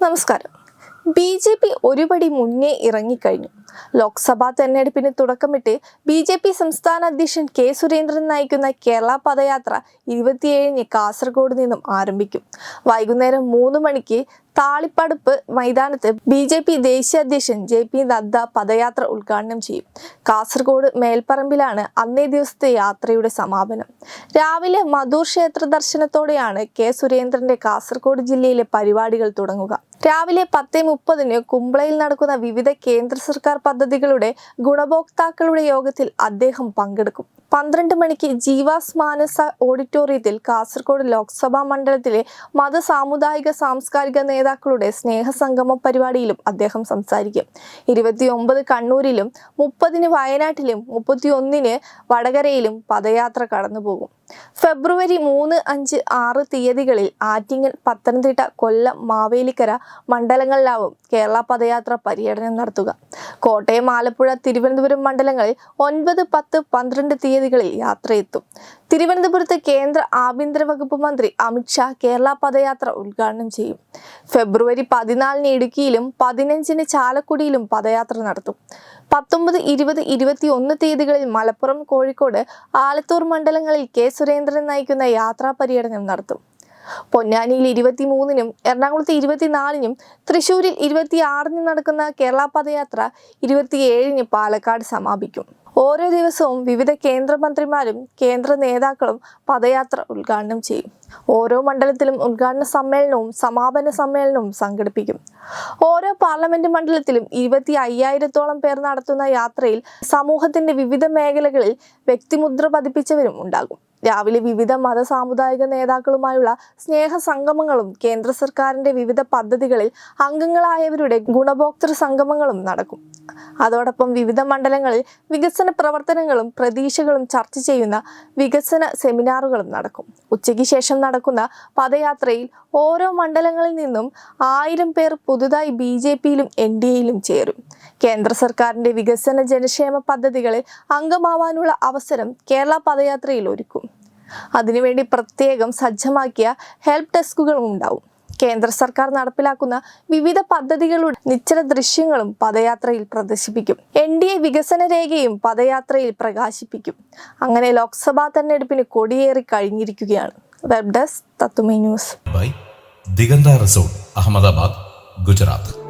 നമസ്കാരം. B J P ഒരുപടി മുന്നേ ഇറങ്ങിക്കഴിഞ്ഞു. ലോക്സഭാ തെരഞ്ഞെടുപ്പിന് തുടക്കമിട്ട് ബി ജെ പി സംസ്ഥാന അധ്യക്ഷൻ കെ സുരേന്ദ്രൻ നയിക്കുന്ന കേരള പദയാത്ര ഇരുപത്തിയേഴിന് കാസർഗോഡ് നിന്നും ആരംഭിക്കും. വൈകുന്നേരം മൂന്ന് മണിക്ക് താളിപ്പടുപ്പ് മൈതാനത്ത് ബി ജെ പി ദേശീയ അധ്യക്ഷൻ ജെ പി നദ്ദ പദയാത്ര ഉദ്ഘാടനം ചെയ്യും. കാസർഗോഡ് മേൽപ്പറമ്പിലാണ് അന്നേ ദിവസത്തെ യാത്രയുടെ സമാപനം. രാവിലെ മധൂർ ക്ഷേത്ര ദർശനത്തോടെയാണ് കെ സുരേന്ദ്രന്റെ കാസർഗോഡ് ജില്ലയിലെ പരിപാടികൾ തുടങ്ങുക. രാവിലെ പത്ത് മുപ്പതിന് കുമ്പളയിൽ നടക്കുന്ന വിവിധ കേന്ദ്ര സർക്കാർ പദ്ധതികളുടെ ഗുണഭോക്താക്കളുടെ യോഗത്തിൽ അദ്ദേഹം പങ്കെടുക്കും. പന്ത്രണ്ട് മണിക്ക് ജീവാസ് മാനസ ഓഡിറ്റോറിയത്തിൽ കാസർഗോഡ് ലോക്സഭാ മണ്ഡലത്തിലെ മത സാമുദായിക സാംസ്കാരിക നേതാക്കളുടെ സ്നേഹസംഗമ പരിപാടിയിലും അദ്ദേഹം സംസാരിക്കും. ഇരുപത്തിയൊമ്പത് കണ്ണൂരിലും മുപ്പതിന് വയനാട്ടിലും മുപ്പത്തിയൊന്നിന് വടകരയിലും പദയാത്ര കടന്നുപോകും. ഫെബ്രുവരി മൂന്ന് അഞ്ച് ആറ് തീയതികളിൽ ആറ്റിങ്ങൽ പത്തനംതിട്ട കൊല്ലം മാവേലിക്കര മണ്ഡലങ്ങളിലാവും കേരള പദയാത്ര പര്യടനം നടത്തുക. കോട്ടയം ആലപ്പുഴ തിരുവനന്തപുരം മണ്ഡലങ്ങളിൽ ഒൻപത് പത്ത് പന്ത്രണ്ട് തീയതികളിൽ യാത്രയെത്തും. തിരുവനന്തപുരത്ത് കേന്ദ്ര ആഭ്യന്തര വകുപ്പ് മന്ത്രി അമിത്ഷാ കേരള പദയാത്ര ഉദ്ഘാടനം ചെയ്യും. ഫെബ്രുവരി പതിനാലിന് ഇടുക്കിയിലും പതിനഞ്ചിന് ചാലക്കുടിയിലും പദയാത്ര നടത്തും. പത്തൊമ്പത് ഇരുപത് ഇരുപത്തി ഒന്ന് തീയതികളിൽ മലപ്പുറം കോഴിക്കോട് ആലത്തൂർ മണ്ഡലങ്ങളിൽ കെ. സുരേന്ദ്രൻ നയിക്കുന്ന യാത്രാ പര്യടനം നടത്തും. പൊന്നാനിയിൽ ഇരുപത്തിമൂന്നിനും എറണാകുളത്ത് ഇരുപത്തിനാലിനും തൃശൂരിൽ ഇരുപത്തിയാറിനും നടക്കുന്ന കേരള പദയാത്ര ഇരുപത്തിയേഴിന് പാലക്കാട് സമാപിക്കും. ഓരോ ദിവസവും വിവിധ കേന്ദ്രമന്ത്രിമാരും കേന്ദ്ര നേതാക്കളും പദയാത്ര ഉദ്ഘാടനം ചെയ്യും. ഓരോ മണ്ഡലത്തിലും ഉദ്ഘാടന സമ്മേളനവും സമാപന സമ്മേളനവും സംഘടിപ്പിക്കും. ഓരോ പാർലമെന്റ് മണ്ഡലത്തിലും ഇരുപത്തി അയ്യായിരത്തോളം പേർ നടത്തുന്ന യാത്രയിൽ സമൂഹത്തിന്റെ വിവിധ മേഖലകളിൽ വ്യക്തിമുദ്ര പതിപ്പിച്ചവരും ഉണ്ടാകും. രാവിലെ വിവിധ മത സാമുദായിക നേതാക്കളുമായുള്ള സ്നേഹ സംഗമങ്ങളും കേന്ദ്ര സർക്കാരിന്റെ വിവിധ പദ്ധതികളിൽ അംഗങ്ങളായവരുടെ ഗുണഭോക്തൃ സംഗമങ്ങളും നടക്കും. അതോടൊപ്പം വിവിധ മണ്ഡലങ്ങളിൽ വികസന പ്രവർത്തനങ്ങളും പ്രതീക്ഷകളും ചർച്ച ചെയ്യുന്ന വികസന സെമിനാറുകളും നടക്കും. ഉച്ചയ്ക്ക് ശേഷം നടക്കുന്ന പദയാത്രയിൽ ഓരോ മണ്ഡലങ്ങളിൽ നിന്നും ആയിരം പേർ പുതുതായി ബി ജെ പിയിലും എൻ ഡി എയിലും ചേരും. കേന്ദ്ര സർക്കാരിന്റെ വികസന ജനക്ഷേമ പദ്ധതികളിൽ അംഗമാവാനുള്ള അവസരം കേരള പദയാത്രയിൽ ഒരുക്കും. അതിനുവേണ്ടി പ്രത്യേകം സജ്ജമാക്കിയ ഹെൽപ്പ് ഡെസ്കുകളും ഉണ്ടാവും. കേന്ദ്ര സർക്കാർ നടപ്പിലാക്കുന്ന വിവിധ പദ്ധതികളുടെ നിശ്ചല ദൃശ്യങ്ങളും പദയാത്രയിൽ പ്രദർശിപ്പിക്കും. എൻ ഡി എ വികസന രേഖയും പദയാത്രയിൽ പ്രകാശിപ്പിക്കും. അങ്ങനെ ലോക്സഭാ തെരഞ്ഞെടുപ്പിന് കൊടിയേറി കഴിഞ്ഞിരിക്കുകയാണ്. വെബ് ഡെസ്ക് തത്തുമേ ന്യൂസ് ദിഗന്ത റിസോർട്ട് അഹമ്മദാബാദ് ഗുജറാത്ത്